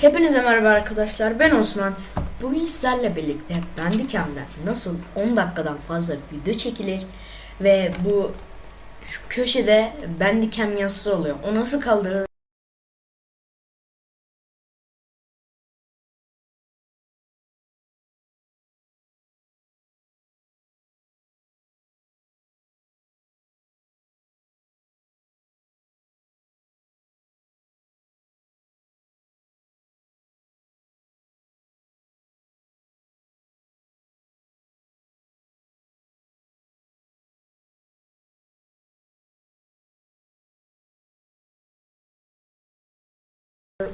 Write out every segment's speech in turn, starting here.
Hepinize merhaba arkadaşlar. Ben Osman. Bugün sizlerle birlikte Bandicam'da nasıl 10 dakikadan fazla video çekilir ve bu şu köşede Bandicam yazısı oluyor. O nasıl kaldırır?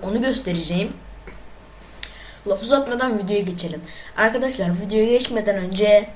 Onu göstereceğim. Laf uzatmadan videoya geçelim. Arkadaşlar videoya geçmeden önce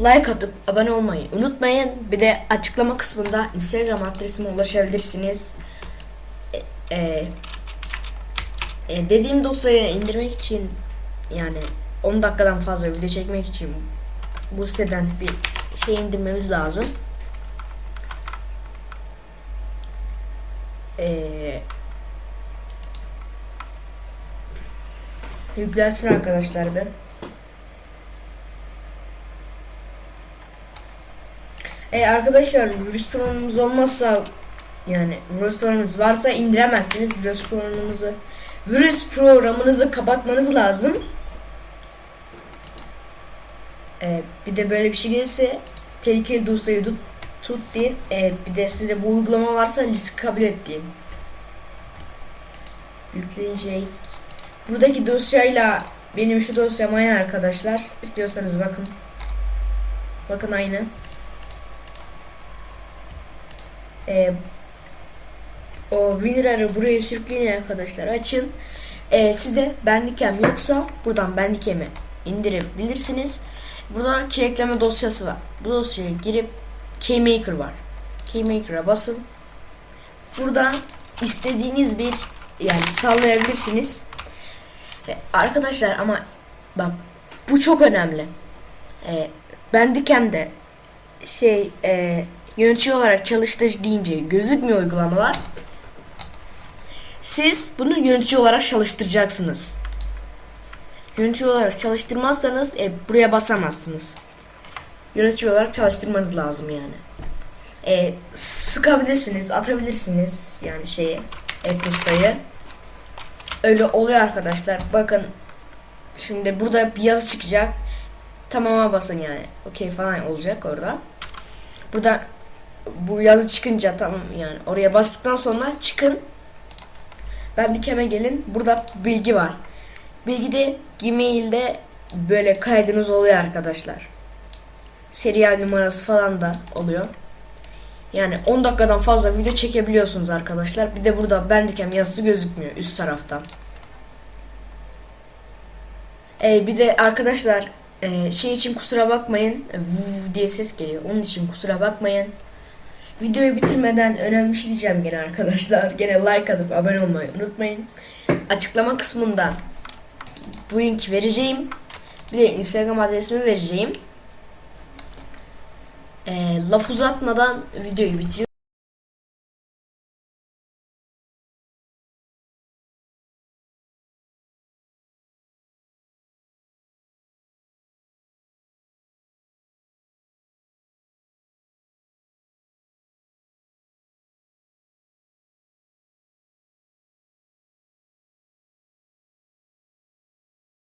like atıp abone olmayı unutmayın. Bir de açıklama kısmında Instagram adresime ulaşabilirsiniz. E, e, e, dediğim dosyayı indirmek için yani 10 dakikadan fazla video çekmek için bu siteden bir şey indirmemiz lazım. Ee, yüklensin arkadaşlar ben. E arkadaşlar programımız olmazsa yani virüs programımız varsa indiremezsiniz virüs programımızı. Virüs programınızı kapatmanız lazım. E, bir de böyle bir şey gelirse tehlikeli dosyayı tut, tut deyin. E, bir de size bu uygulama varsa risk kabul et deyin. Yükleyecek. Buradaki dosyayla benim şu dosyam aynı arkadaşlar. İstiyorsanız bakın. Bakın aynı. E, o WinRAR'ı buraya sürükleyin arkadaşlar açın. E, sizde Bandicam yoksa buradan Bandicam'i indirebilirsiniz. Burada kirekleme dosyası var. Bu dosyaya girip KeyMaker var. KeyMaker'a basın. Burada istediğiniz bir yani sallayabilirsiniz. E, arkadaşlar ama bak bu çok önemli. E, Bandicam'de şey e, yönetici olarak çalıştır deyince gözükmüyor uygulamalar. Siz bunu yönetici olarak çalıştıracaksınız. Yönetici olarak çalıştırmazsanız e, buraya basamazsınız. Yönetici olarak çalıştırmanız lazım yani. E, sıkabilirsiniz, atabilirsiniz yani şeyi, e-postayı. Öyle oluyor arkadaşlar. Bakın Şimdi burada bir yazı çıkacak. Tamama basın yani. Okey falan olacak orada. Burada bu yazı çıkınca tamam yani oraya bastıktan sonra çıkın. Ben dikeme gelin. Burada bilgi var. Bilgide Gmail'de böyle kaydınız oluyor arkadaşlar. Serial numarası falan da oluyor. Yani 10 dakikadan fazla video çekebiliyorsunuz arkadaşlar. Bir de burada Bandicam yazısı gözükmüyor üst taraftan. Ee, bir de arkadaşlar e, şey için kusura bakmayın. E, vuv diye ses geliyor. Onun için kusura bakmayın. Videoyu bitirmeden önemli bir şey diyeceğim gene arkadaşlar. Gene like atıp abone olmayı unutmayın. Açıklama kısmında bu linki vereceğim. Bir de Instagram adresimi vereceğim. Ee, laf uzatmadan videoyu bitiriyorum.